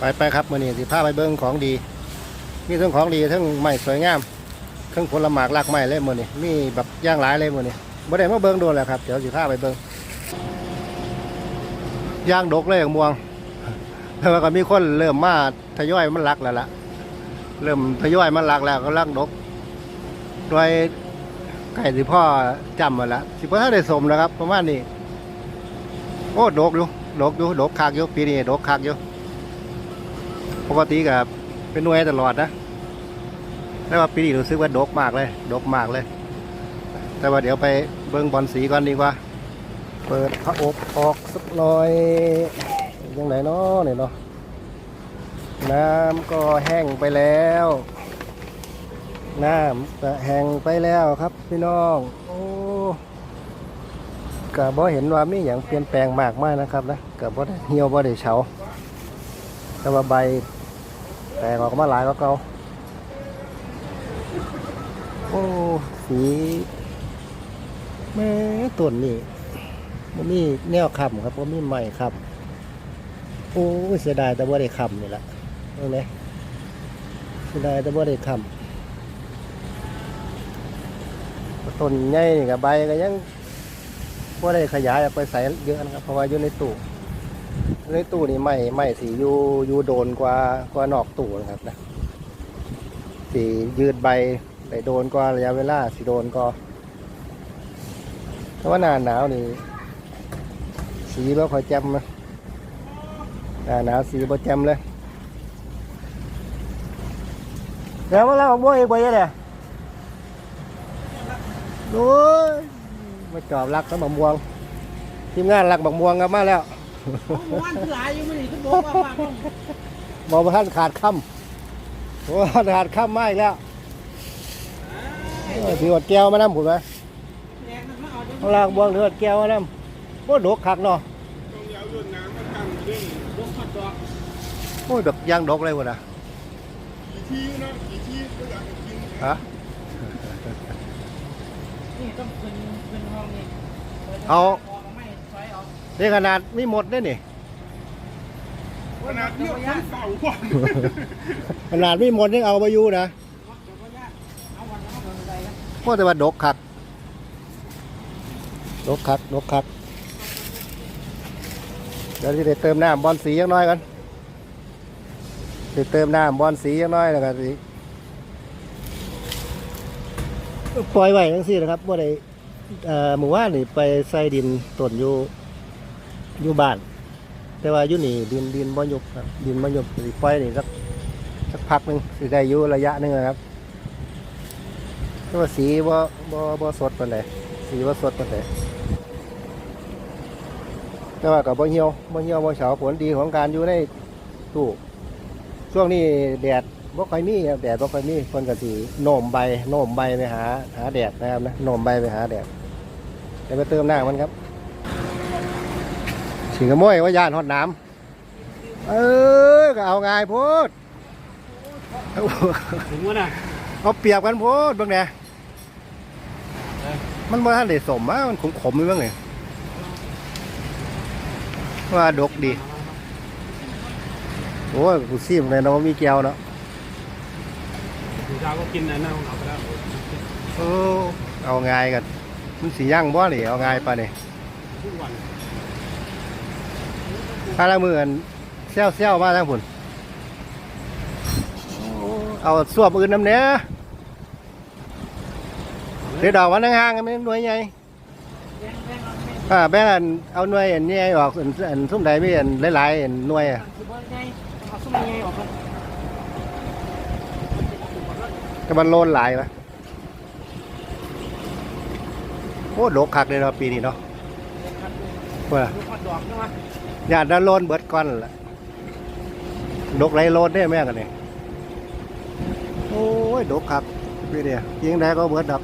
ไปไปครับมื่อนี้สิพาไปเบิ้งของดี มีทั้งของดีทั้งไม้สวยงามทั้งผลหมากรากไม้เลยมื่อนี้มีแบบย่างหลายเลยมื่อนี้บ่ได้มาเบิ้งโดนแล้วครับเดี๋ยวสิพาไปเบิ้งย่างดกเลยอย่างม่วงแล้วก็มีคนเริ่มมาทยอยมันรักแล้วล่ะเริ่มทยอยมันรักแล้วก็รักดกโดยไก่สิพ่อจำมาละสิพ่อถ้าได้สมนะครับประมาณนี้โอ้ดกอยู่ดกอยู่ดกคักอยู่ปีนี้ดกคักอยู่ ปกติกับเป็นหน่วยตลอดนะแต่ว่าปีนี้รู้สึกว่าดกมากเลย ดกมากเลย แต่ว่าเดี๋ยวไปเบิ้งบอลสีก่อนดีกว่า เปิดพระอบออกสักหน่อยยังไงเนาะเนี่ยเนาะน้ำก็แห้งไปแล้วน้ำก็แห้งไปแล้วครับพี่น้องโอ้ก็บ่เห็นว่ามีอย่างเปลี่ยนแปลงมากมายนะครับนะก็บ่ได้เหี่ยวบ่ได้เฉา แต่ว่าใบแตกออกมาหลายก็เก่าโอ้สีแม่ต้นนี่บ่มีแนวคำครับบ่มีไม้ค้ำโอ้เสียดายแต่บ่ได้คำนี่แหละเห็นไหมเสียดายแต่บ่ได้คำต้นใหญ่นี่กับใบก็ยังว่าได้ขยายออกไปใส่เยอะนะครับเพราะว่าอยู่ในตู้ ในตู้นี่ไม่ไม่สีอยู่อยู่โดนกว่ากว่านอกตู้นะครับนะสียืดใบได้โดนกว่าระยะเวลาสีโดนก็แต่ว่าหน้าหนาวนี่สีบ่ค่อยแจ่มนะหน้าหนาวสีบ่แจ่มเลยแล้วมาแล้วบัวอีกไปยังไงโอ้ยมาจอบรักกับบักม่วง ทีมงานรักบักม่วงกันมาแล้ว วันที่หลายอยู่ไม่ได้ก็บอกว่าว่าบอกว่าท่านขาดคำบอกว่าท่านขาดคำมาอีกแล้วเออถือว่าแก้วมาน้ำผุดไหมแรงมันมาเอาจนข้างล่างบวงถือว่าแก้วมาน้ำโอ้ดกคักเนาะต้องเอาเรื่องน้ำมาตั้งเรื่องลงขัดดอกโอ้ยแบบย่างดกเลยว่ะนะกี่ทีนะกี่ทีก็อยากจะกินฮะนี่ต้องเป็นเป็นห้องนี่เอา นี่ขนาดไม่หมดได้นี่ ขนาดเลือกคนเฝ้าก่อนขนาดไม่หมดยังเอาไปอยู่นะเอาวันเอาวันอะไรนะโอ้แต่ว่าดกคักดกคักดกคักเดี๋ยวที่ได้เติมน้ำบอลสียังน้อยกันจะเติมน้ำบอลสียังน้อยแล้วกันสิปล่อยไว้ทั้งสี่นะครับว่าได้เอ่อหมู่ว่านนี่ไปใส่ดินต้นอยู่ อยู่บ้าน แต่ว่าอยู่นี่ดินดินบ่ยุบครับดินบ่ยุบสิปล่อยนี่สักสักพักหนึ่งสิได้อยู่ระยะหนึงนะครับแต่ว่าสีบ่บ่บ่สดปานใดสีบ่สดปานใดแต่ว่าก็บ่เหี่ยวบ่เหี่ยวบ่เฉาผลดีของการอยู่ในตู้ช่วงนี้แดดบ่ค่อยมีครับแดดบ่ค่อยมีเพิ่นก็สิโน้มใบโน้มใบไปหา หาแดดนะครับนะโน้มใบไปหาแดดเดี๋ยวไปเติมหน้ำมันครับ สิงขโมยว่าย่านฮอดน้ำเออก็เอาง่ายโพดถึงว่าน่ะเอาเปรียบกันโพดเบางแหน่มันบ่ทันได้สมอะมันขมขมๆอยู่เบ้างเลยว่าดกดี โอ้ยกูซีมเลยเนาะมีแก้วเนาะถึงเช้าก็กินนะน่าของเขาไปแล้วโอ้เอาง่ายกันมันสีย่างบ่นี่เอาง่ายปะนี่ทุกวัน ถ้าละมือกันเซี่ยวเซี่ยวมาทั้งผุนเอาสวบอื่นน้ำเนี้ยเดี๋ยวดอกวันห่างๆกันไม่หน่วยใหญ่แรงอ่าแบ่งอันเอาหน่วยอันนี้ออกอันอันซุ่มใดไมีอันหลายๆอันหน่วยอะคือว่าไงเอาสมัยไงออกมาแต่มันโลนหลายปะโอ้โดกคักเลยเนาะปีนี้เนาะว่า ญาติด้นโลนเบิดก้อนละดกไรโลนได้แม่กันเนี่ยโอ้ยดกครับพี่เดียยิงได้ก็เบิดดับ